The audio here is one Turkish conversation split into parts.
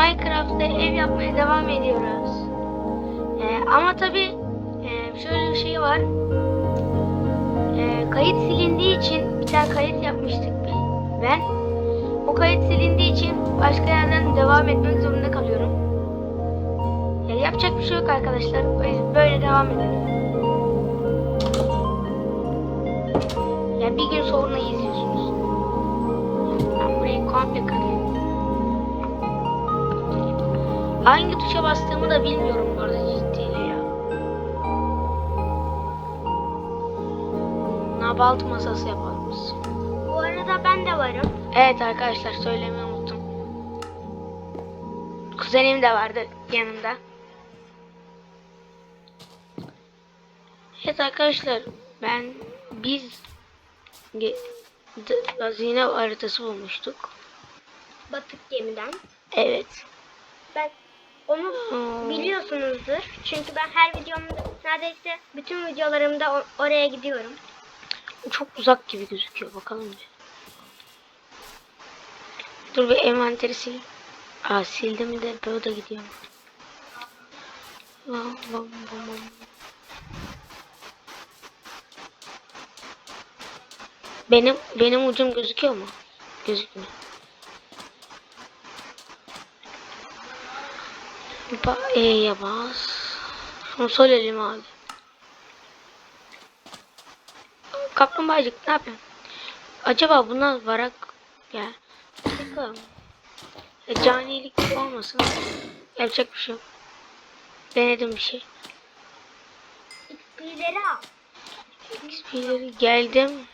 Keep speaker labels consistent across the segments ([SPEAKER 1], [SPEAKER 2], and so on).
[SPEAKER 1] Minecraft'ta ev yapmaya devam ediyoruz. Ee, ama tabi şöyle bir şey var. Ee, kayıt silindiği için bir tane kayıt yapmıştık ben. O kayıt silindiği için başka yerden devam etmek zorunda kalıyorum. Ee, yapacak bir şey yok arkadaşlar. Böyle devam edelim. Ya bir gün sonra izliyorsunuz. Ben burayı komple kırayım. Hangi tuşa bastığımı da bilmiyorum bu arada ciddiyle ya. Nabalt masası yapalım biz.
[SPEAKER 2] Bu arada ben de varım.
[SPEAKER 1] Evet arkadaşlar söylemeyi unuttum. Kuzenim de vardı yanımda. Evet arkadaşlar ben biz hazine haritası bulmuştuk.
[SPEAKER 2] Batık gemiden.
[SPEAKER 1] Evet.
[SPEAKER 2] Onu
[SPEAKER 1] Hmm.
[SPEAKER 2] biliyorsunuzdur. Çünkü ben her videomda neredeyse bütün videolarımda oraya gidiyorum.
[SPEAKER 1] Çok uzak gibi gözüküyor bakalım bir. Dur bir envanteri sil. Aa sildim de böyle. Bam, bam, bam, bam. Benim benim ucum gözüküyor mu? Gözükmüyor. Ba E'ye bas. Şunu sol elime al. Kaplumbağacık ne yapıyorsun? Acaba buna varak ya bakalım. E, canilik olmasın. Yapacak bir şey yok. Denedim bir şey.
[SPEAKER 2] XP'leri al.
[SPEAKER 1] XP'leri geldim.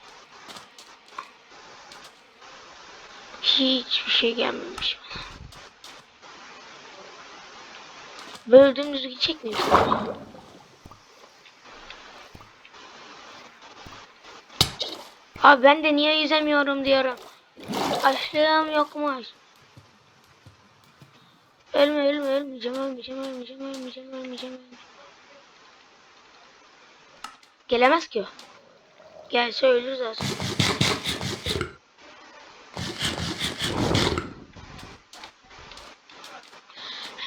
[SPEAKER 1] Hiçbir şey gelmemiş bana. Böyle dümdüz gidecek miyiz? Abi ben de niye yüzemiyorum diyorum. Açlığım yokmuş. Ölme ölme ölmeyeceğim ölmeyeceğim ölmeyeceğim ölmeyeceğim. ölmeyeceğim. Gelemez ki o. Gelse ölür zaten.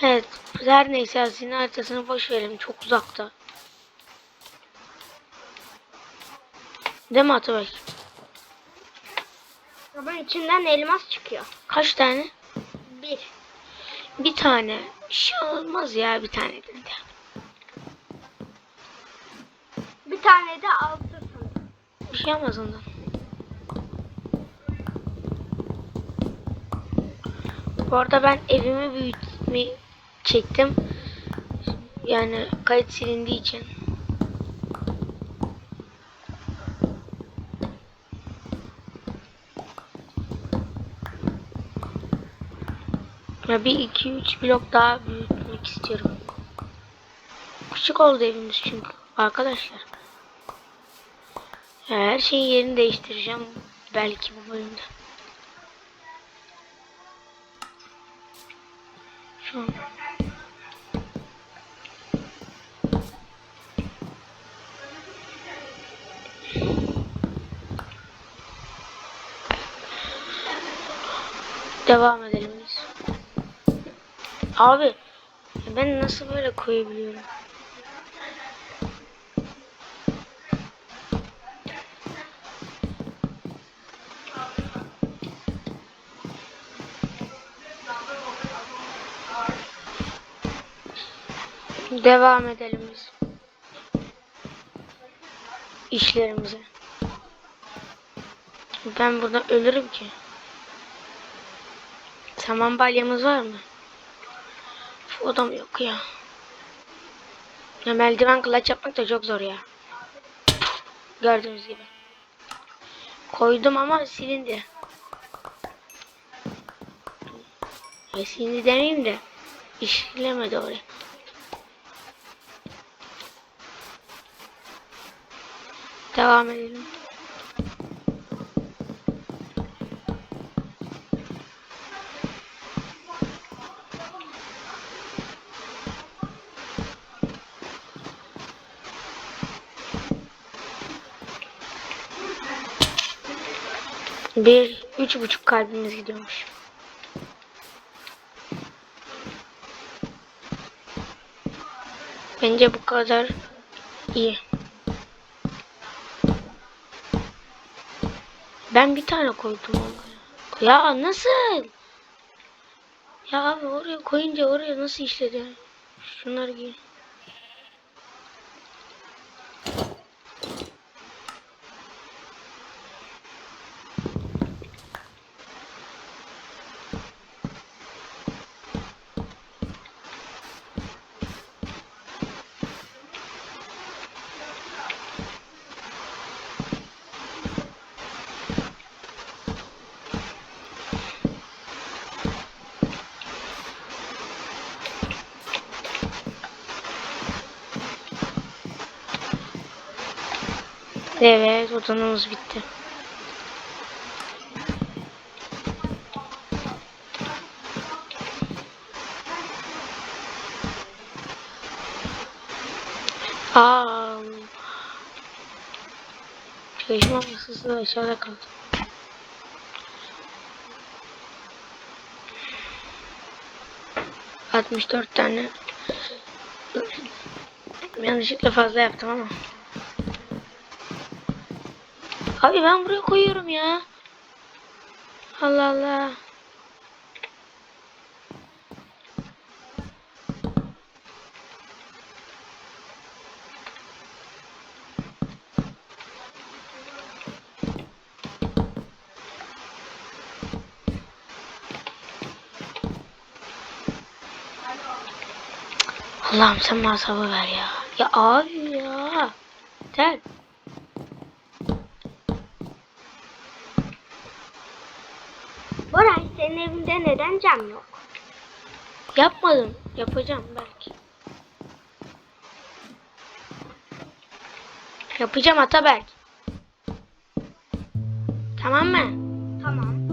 [SPEAKER 1] Evet. Her neyse hazine haritasını boş verelim. Çok uzakta. Değil mi Atabey?
[SPEAKER 2] Ama içinden elmas çıkıyor.
[SPEAKER 1] Kaç tane?
[SPEAKER 2] Bir.
[SPEAKER 1] Bir tane. Bir şey olmaz ya bir tane de.
[SPEAKER 2] Bir tane de altı sanırım.
[SPEAKER 1] Bir şey olmaz ondan. Bu arada ben evimi büyütmeyi çektim. Yani kayıt silindiği için. Ya bir iki üç blok daha büyütmek istiyorum. Küçük oldu evimiz çünkü arkadaşlar. Ya Her şeyin yerini değiştireceğim belki bu bölümde. Şu Devam edelim biz. Abi ben nasıl böyle koyabiliyorum? Devam edelim biz. İşlerimize. Ben burada ölürüm ki. Saman balyamız var mı? Üf, O da mı yok ya? Ya merdiven kılıç yapmak da çok zor ya. Gördüğünüz gibi. Koydum ama silindi. Ay silindi demeyeyim de işlemedi oraya. Devam edelim. Bir, üç buçuk kalbimiz gidiyormuş. Bence bu kadar iyi. Ben bir tane koydum. Ya nasıl? Ya abi oraya koyunca oraya nasıl işledi? Şunlar gibi. Evet odanımız bitti. Aa. Çalışma masası da aşağıda kaldı. Altmış dört tane. Yanlışlıkla fazla yaptım ama. Abi ben buraya koyuyorum ya. Allah Allah. Allah'ım sen bana ver ya. Ya abi ya. Gel.
[SPEAKER 2] Evinde neden cam yok?
[SPEAKER 1] Yapmadım. Yapacağım belki. Yapacağım Ataberk. Tamam mı?
[SPEAKER 2] Tamam.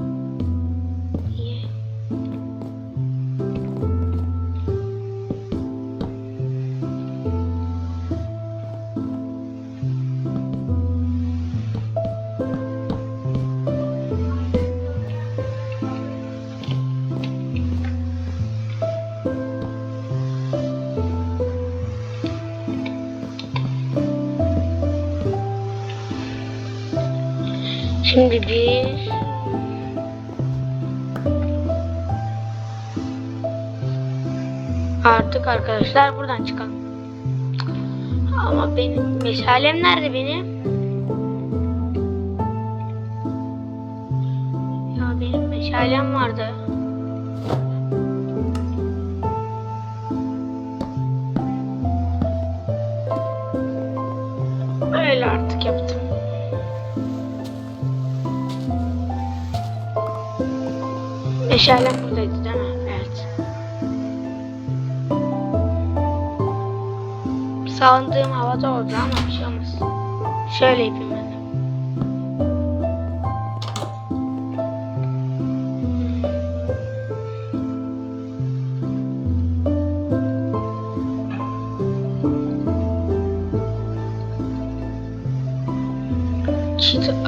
[SPEAKER 1] Şimdi bir Artık arkadaşlar buradan çıkalım. Ama benim meşalem nerede benim? Ya benim meşalem vardı. Meşalem buradaydı değil mi? Evet. Sağındığım havada oldu ama bir şey olmaz. Şöyle yapayım ben de.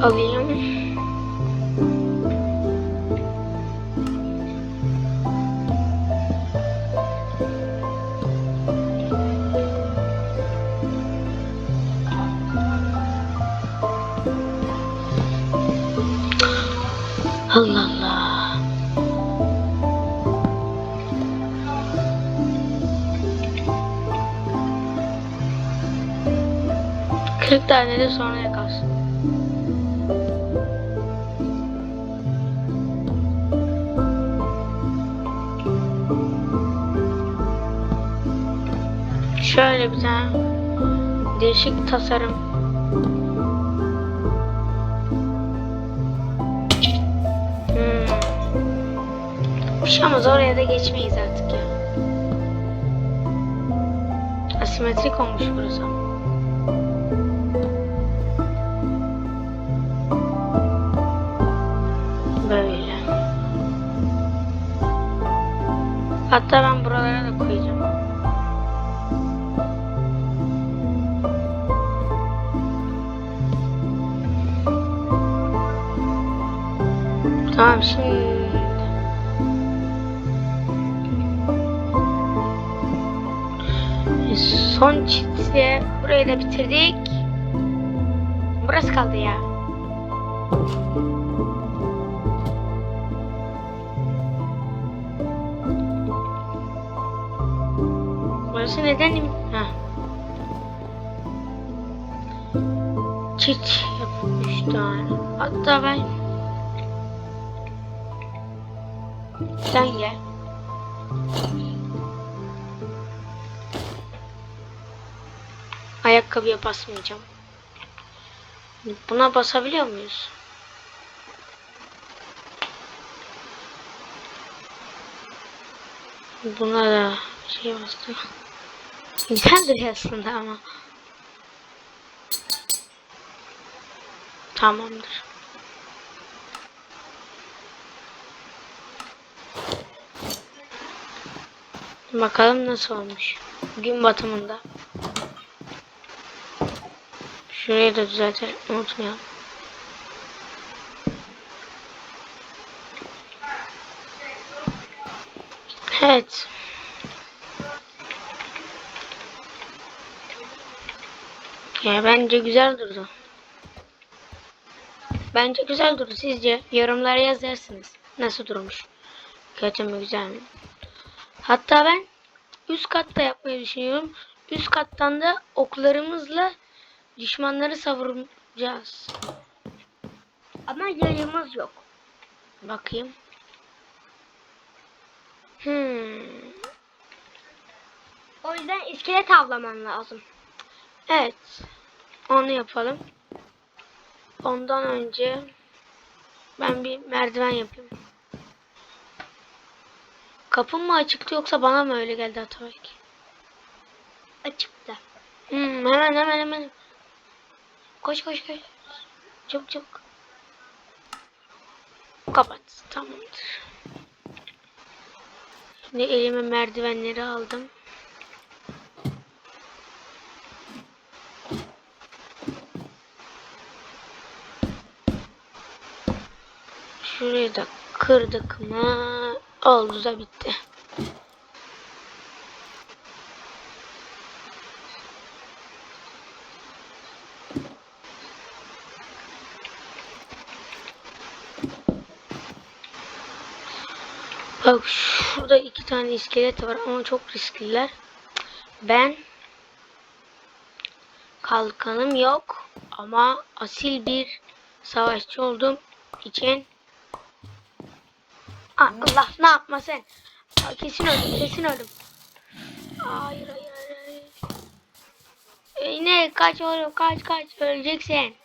[SPEAKER 1] Alayım. 40 tane de sonra yakarsın. Şöyle bir tane değişik tasarım. Hmm. Uşağımız oraya da geçmeyiz artık ya. Asimetrik olmuş burası ama. Hatta ben buralara da koyacağım. Tamam şimdi Biz Son çizgi burayı da bitirdik. Burası kaldı ya. Burası neden? Ha. Çiç yapmış tane. Hatta ben sen gel. Ayakkabıya basmayacağım. Buna basabiliyor muyuz? Buna da şey bastım. Güzeldir aslında ama. Tamamdır. Bakalım nasıl olmuş. Gün batımında. Şurayı da düzeltelim. Unutmayalım. Evet. Ya bence güzel durdu. Bence güzel durdu. Sizce yorumlara yazarsınız. Nasıl durmuş? Kötü mü güzel mi? Hatta ben üst katta yapmayı düşünüyorum. Üst kattan da oklarımızla düşmanları savuracağız.
[SPEAKER 2] Ama yayımız yok.
[SPEAKER 1] Bakayım. Hmm.
[SPEAKER 2] O yüzden iskelet avlaman lazım.
[SPEAKER 1] Evet. Onu yapalım. Ondan önce ben bir merdiven yapayım. Kapım mı açıktı yoksa bana mı öyle geldi Atabek?
[SPEAKER 2] Açıkta.
[SPEAKER 1] Hmm, hemen hemen hemen. Koş koş koş. Çabuk çabuk. Kapat. Tamamdır. Şimdi elime merdivenleri aldım. Şurayı da kırdık mı oldu da bitti. Bak şurada iki tane iskelet var ama çok riskliler. Ben kalkanım yok ama asil bir savaşçı olduğum için Allah ne yapma sen? Aa, kesin öldüm kesin öldüm. Hayır hayır hayır. hayır. Ey, ne kaç oğlum kaç kaç öleceksin.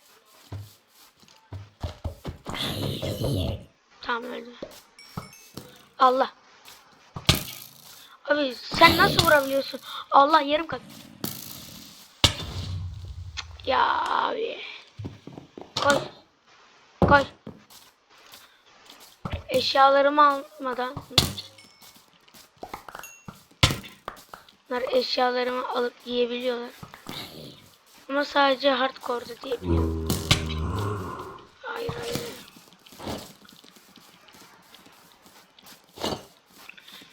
[SPEAKER 1] Tamam öldü. Allah. Abi sen nasıl vurabiliyorsun? Allah yarım kalp. Ya abi. Koy. Koy. Eşyalarımı almadan. Bunlar eşyalarımı alıp yiyebiliyorlar. Ama sadece hardcore'da diyebiliyorum. Hayır hayır.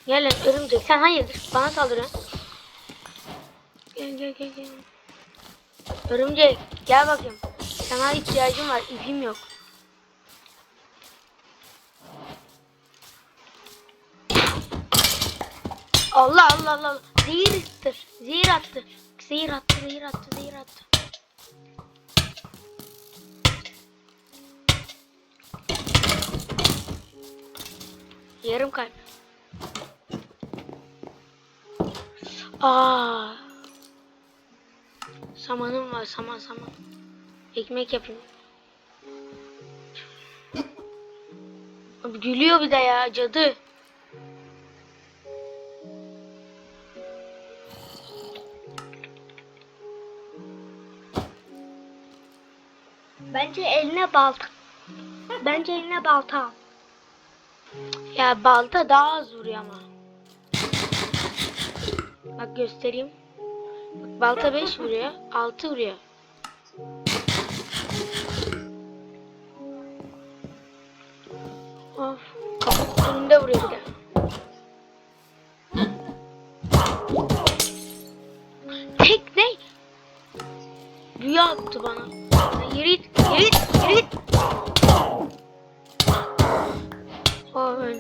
[SPEAKER 1] Gel lan örümcek sen hayırdır bana saldırıyorsun. Gel gel gel gel. Örümcek gel bakayım. Sana ihtiyacım var ipim yok. Allah Allah Allah. Zehir attı. Zehir attı. Zehir attı, zehir attı, zehir attı. Yarım kalp. Aa. Samanım var, saman saman. Ekmek yapayım. Abi gülüyor bir de ya cadı.
[SPEAKER 2] Bence eline balta. Bence eline balta al.
[SPEAKER 1] Ya balta daha az vuruyor ama. Bak göstereyim. Bak, balta 5 vuruyor. 6 vuruyor. Of. Önünde vuruyor bir de.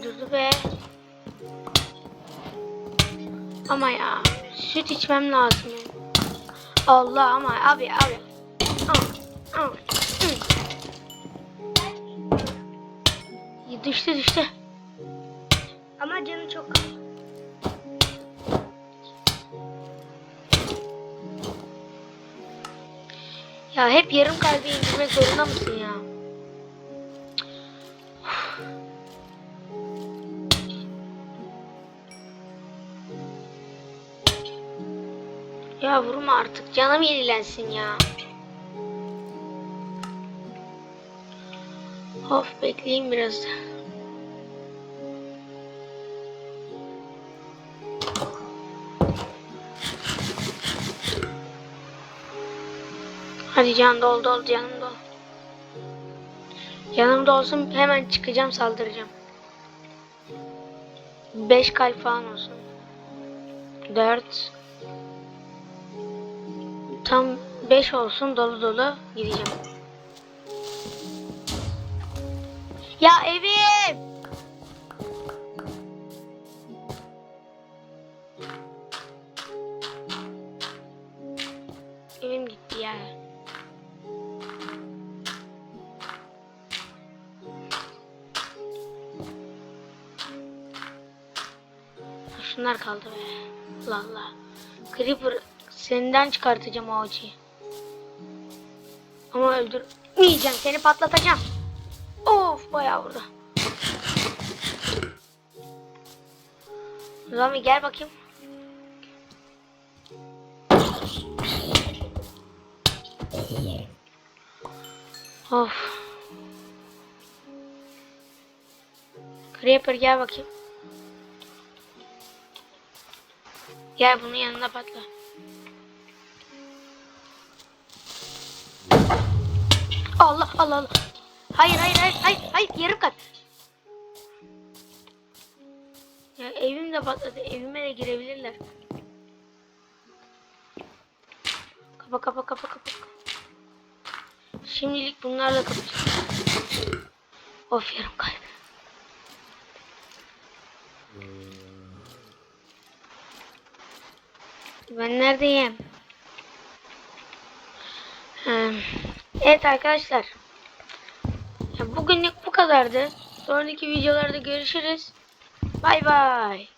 [SPEAKER 1] ucuzu ve ama ya süt içmem lazım. Allah ama abi abi. Ama, ama. Düştü düştü.
[SPEAKER 2] Ama canı çok.
[SPEAKER 1] Ya hep yarım kalbi indirmek zorunda mısın ya? Ya vurma artık canım yenilensin ya. Of bekleyeyim biraz. Hadi can dol dol canım dol. Canım dolsun hemen çıkacağım saldıracağım. 5 kalp falan olsun. 4 Tam 5 olsun dolu dolu gideceğim. Ya evim! Evim gitti ya. Şunlar kaldı be. Allah Allah. Creeper senden çıkartacağım o acıyı. Ama öldürmeyeceğim. Seni patlatacağım. Of bayağı vurdu. Zami gel bakayım. Of. Creeper gel bakayım. Gel bunun yanına patla. Allah Allah Allah. Hayır hayır hayır hayır hayır yarım kat. Ya evim de patladı. Evime de girebilirler. Kapa kapa kapa kapa. Şimdilik bunlarla kapatacağım. Of yarım kalp. Ben neredeyim? Ee, Evet arkadaşlar. Bugünlük bu kadardı. Sonraki videolarda görüşürüz. Bay bay.